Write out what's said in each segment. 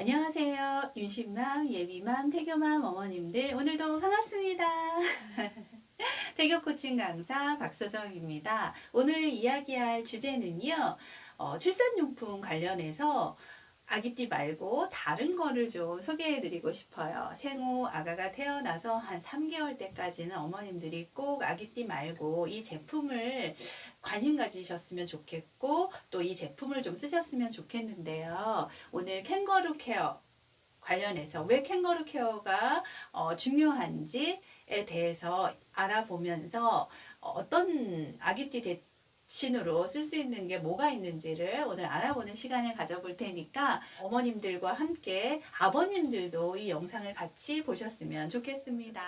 안녕하세요. 윤신맘, 예비맘, 태교맘 어머님들 오늘도 반갑습니다. 태교 코칭 강사 박서정입니다. 오늘 이야기할 주제는요. 어, 출산용품 관련해서 아기띠 말고 다른 거를 좀 소개해 드리고 싶어요. 생후 아가가 태어나서 한 3개월 때까지는 어머님들이 꼭 아기띠 말고 이 제품을 관심 가지셨으면 좋겠고 또 이 제품을 좀 쓰셨으면 좋겠는데요. 오늘 캥거루 케어 관련해서 왜 캥거루 케어가 어, 중요한지에 대해서 알아보면서 어떤 아기띠 대 신으로 쓸 수 있는 게 뭐가 있는지를 오늘 알아보는 시간을 가져볼 테니까 어머님들과 함께 아버님들도 이 영상을 같이 보셨으면 좋겠습니다.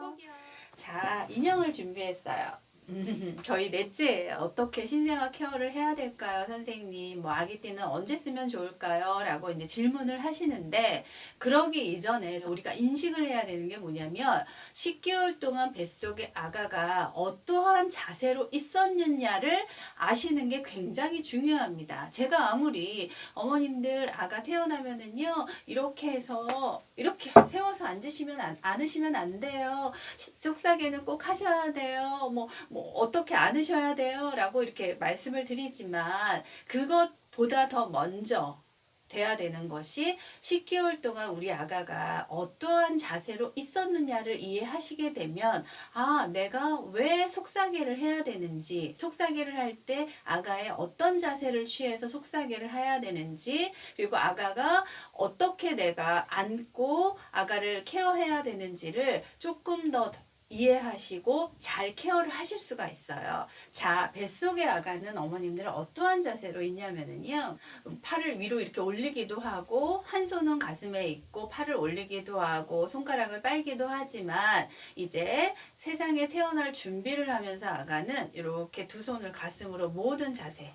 꼭이요. 자, 인형을 준비했어요. 음, 저희 넷째예요. 어떻게 신생아 케어를 해야 될까요, 선생님? 뭐 아기띠는 언제 쓰면 좋을까요? 라고 이제 질문을 하시는데 그러기 이전에 우리가 인식을 해야 되는 게 뭐냐면 10개월 동안 뱃속에 아가가 어떠한 자세로 있었느냐를 아시는 게 굉장히 중요합니다. 제가 아무리 어머님들 아가 태어나면은요 이렇게 해서 이렇게 세워서 앉으시면 안, 안으시면 안 돼요. 시- 속삭이는 꼭 하셔야 돼요. 뭐, 뭐 어떻게 안으셔야 돼요. 라고 이렇게 말씀을 드리지만 그것보다 더 먼저 돼야 되는 것이 10개월 동안 우리 아가가 어떠한 자세로 있었느냐를 이해하시게 되면 아 내가 왜 속삭이를 해야 되는지 속삭이를 할 때 아가의 어떤 자세를 취해서 속삭이를 해야 되는지 그리고 아가가 어떻게 내가 안고 아가를 케어해야 되는지를 조금 더 이해하시고 잘 케어를 하실 수가 있어요. 자, 뱃속의 아가는 어머님들은 어떠한 자세로 있냐면은요. 팔을 위로 이렇게 올리기도 하고 한 손은 가슴에 있고 팔을 올리기도 하고 손가락을 빨기도 하지만 이제 세상에 태어날 준비를 하면서 아가는 이렇게 두 손을 가슴으로 모든 자세.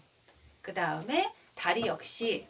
그 다음에 다리 역시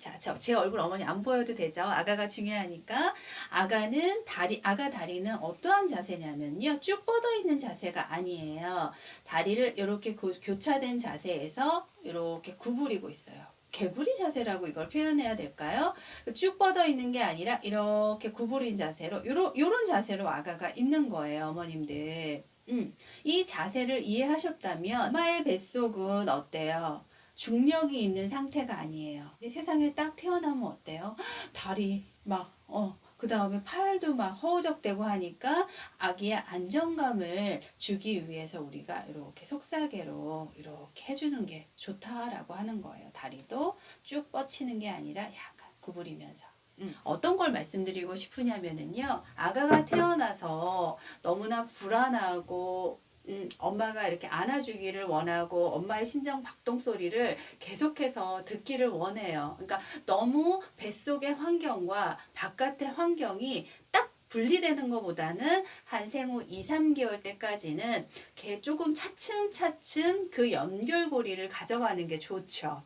자, 저, 제 얼굴 어머니 안 보여도 되죠? 아가가 중요하니까. 아가는 다리, 아가 다리는 어떠한 자세냐면요. 쭉 뻗어 있는 자세가 아니에요. 다리를 이렇게 고- 교차된 자세에서 이렇게 구부리고 있어요. 개구리 자세라고 이걸 표현해야 될까요? 쭉 뻗어 있는 게 아니라 이렇게 구부린 자세로, 요런, 요런 자세로 아가가 있는 거예요, 어머님들. 음, 이 자세를 이해하셨다면, 엄마의 뱃속은 어때요? 중력이 있는 상태가 아니에요. 세상에 딱 태어나면 어때요? 다리 막, 어, 그 다음에 팔도 막 허우적대고 하니까 아기의 안정감을 주기 위해서 우리가 이렇게 속사계로 이렇게 해주는 게 좋다라고 하는 거예요. 다리도 쭉 뻗치는 게 아니라 약간 구부리면서. 음, 어떤 걸 말씀드리고 싶으냐면은요, 아가가 태어나서 너무나 불안하고 음, 엄마가 이렇게 안아주기를 원하고 엄마의 심장 박동 소리를 계속해서 듣기를 원해요. 그러니까 너무 뱃속의 환경과 바깥의 환경이 딱 분리되는 것보다는 한 생후 2, 3개월 때까지는 걔 조금 차츰차츰 그 연결고리를 가져가는 게 좋죠.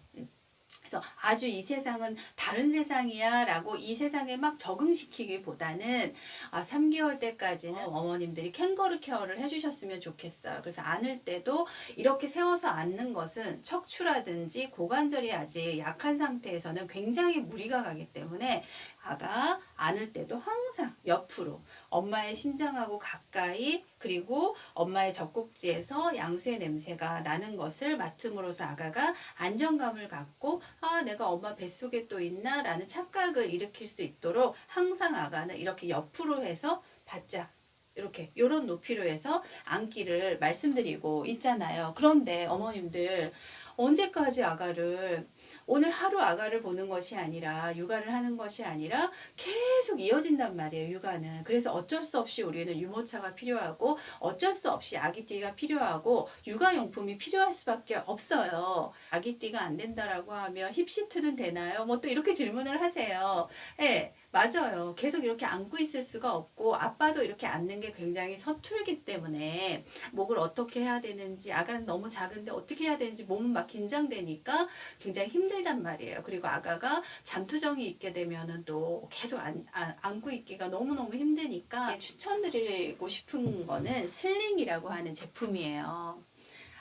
음. 그래서 아주 이 세상은 다른 세상이야 라고 이 세상에 막 적응시키기보다는 아, 3개월 때까지는 어머님들이 캥거루 케어를 해주셨으면 좋겠어요. 그래서 안을 때도 이렇게 세워서 앉는 것은 척추라든지 고관절이 아직 약한 상태에서는 굉장히 무리가 가기 때문에 아가 안을 때도 항상 옆으로 엄마의 심장하고 가까이 그리고 엄마의 젖꼭지에서 양수의 냄새가 나는 것을 맡음으로써 아가가 안정감을 갖고 아 내가 엄마 뱃속에 또 있나 라는 착각을 일으킬 수 있도록 항상 아가는 이렇게 옆으로 해서 바짝 이렇게 요런 높이로 해서 앉기를 말씀드리고 있잖아요. 그런데 어머님들 언제까지 아가를 오늘 하루 아가를 보는 것이 아니라 육아를 하는 것이 아니라 계속 이어진단 말이에요, 육아는. 그래서 어쩔 수 없이 우리는 유모차가 필요하고 어쩔 수 없이 아기띠가 필요하고 육아용품이 필요할 수밖에 없어요. 아기띠가 안 된다라고 하면 힙시트는 되나요? 뭐 또 이렇게 질문을 하세요. 예. 맞아요. 계속 이렇게 안고 있을 수가 없고 아빠도 이렇게 앉는 게 굉장히 서툴기 때문에 목을 어떻게 해야 되는지 아가는 너무 작은데 어떻게 해야 되는지 몸은 막 긴장되니까 굉장히 힘들단 말이에요. 그리고 아가가 잠투정이 있게 되면은 또 계속 안, 안, 안고 있기가 너무너무 힘드니까 추천드리고 싶은 거는 슬링이라고 하는 제품이에요.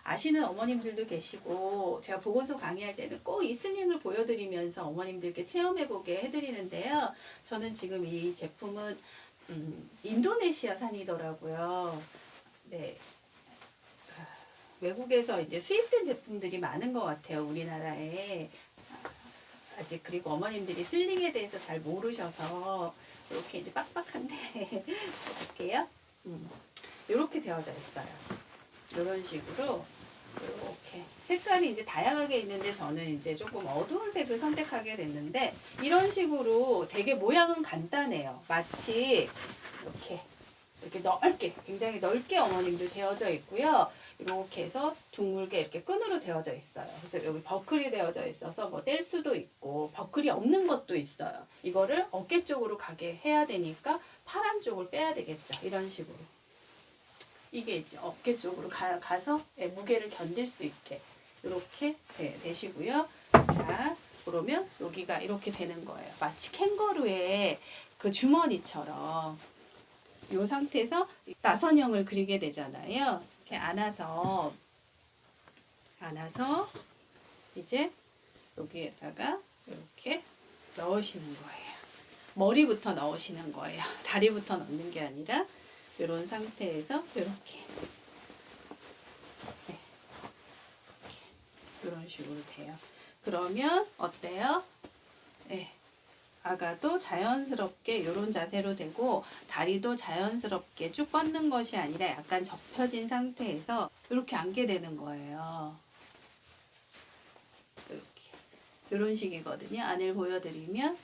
아시는 어머님들도 계시고 제가 보건소 강의할 때는 꼭 이 슬링을 보여드리면서 어머님들께 체험해보게 해드리는데요. 저는 지금 이 제품은 음, 인도네시아산이더라고요. 네. 아, 외국에서 이제 수입된 제품들이 많은 것 같아요. 우리나라에. 아직 그리고 어머님들이 슬링에 대해서 잘 모르셔서 이렇게 이제 빡빡한데 볼게요. 음, 이렇게 되어져 있어요. 이런 식으로 이렇게 색깔이 이제 다양하게 있는데 저는 이제 조금 어두운 색을 선택하게 됐는데 이런 식으로 되게 모양은 간단해요. 마치 이렇게 이렇게 넓게 굉장히 넓게 어머님들 되어져 있고요. 이렇게 해서 둥글게 이렇게 끈으로 되어져 있어요. 그래서 여기 버클이 되어져 있어서 뭐 뗄 수도 있고 버클이 없는 것도 있어요. 이거를 어깨 쪽으로 가게 해야 되니까 파란 쪽을 빼야 되겠죠. 이런 식으로. 이게 이제 어깨 쪽으로 가, 가서 예, 무게를 견딜 수 있게 이렇게 네, 되시고요. 자, 그러면 여기가 이렇게 되는 거예요. 마치 캥거루의 그 주머니처럼 이 상태에서 나선형을 그리게 되잖아요. 이렇게 안아서 안아서 이제 여기에다가 이렇게 넣으시는 거예요. 머리부터 넣으시는 거예요. 다리부터 넣는 게 아니라 이런 상태에서 이렇게 네. 이렇게 이런 식으로 돼요. 그러면 어때요? 네. 아가도 자연스럽게 이런 자세로 되고 다리도 자연스럽게 쭉 뻗는 것이 아니라 약간 접혀진 상태에서 이렇게 앉게 되는 거예요. 이렇게 이런 식이거든요. 안을 보여드리면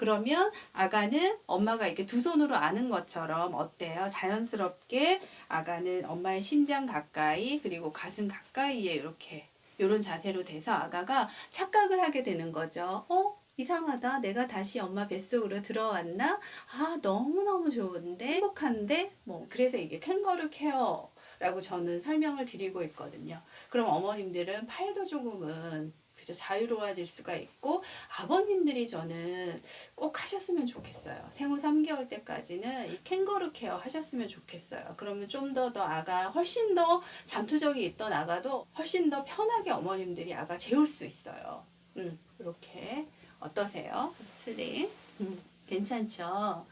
그러면 아가는 엄마가 이렇게 두 손으로 아는 것처럼 어때요? 자연스럽게 아가는 엄마의 심장 가까이 그리고 가슴 가까이에 이렇게 이런 자세로 돼서 아가가 착각을 하게 되는 거죠. 어? 이상하다. 내가 다시 엄마 뱃속으로 들어왔나? 아, 너무너무 좋은데? 행복한데? 뭐, 그래서 이게 캥거루 케어 라고 저는 설명을 드리고 있거든요. 그럼 어머님들은 팔도 조금은 그저 자유로워질 수가 있고 아버님들이 저는 꼭 하셨으면 좋겠어요. 생후 3개월 때까지는 이 캥거루 케어 하셨으면 좋겠어요. 그러면 좀 더더 아가 훨씬 더 잠투적이 있던 아가도 훨씬 더 편하게 어머님들이 아가 재울 수 있어요. 음, 이렇게 어떠세요? 슬링? 음, 괜찮죠?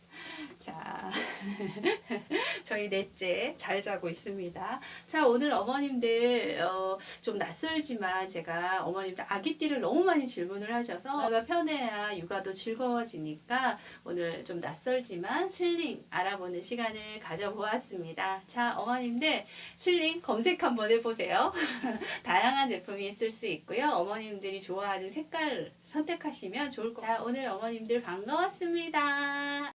자, 저희 넷째 잘 자고 있습니다. 자, 오늘 어머님들 어, 좀 낯설지만 제가 어머님들 아기띠를 너무 많이 질문을 하셔서 아가 편해야 육아도 즐거워지니까 오늘 좀 낯설지만 슬링 알아보는 시간을 가져보았습니다. 자, 어머님들 슬링 검색 한번 해보세요. 다양한 제품이 있을 수 있고요. 어머님들이 좋아하는 색깔 선택하시면 좋을 것 같아요. 자, 오늘 어머님들 반가웠습니다.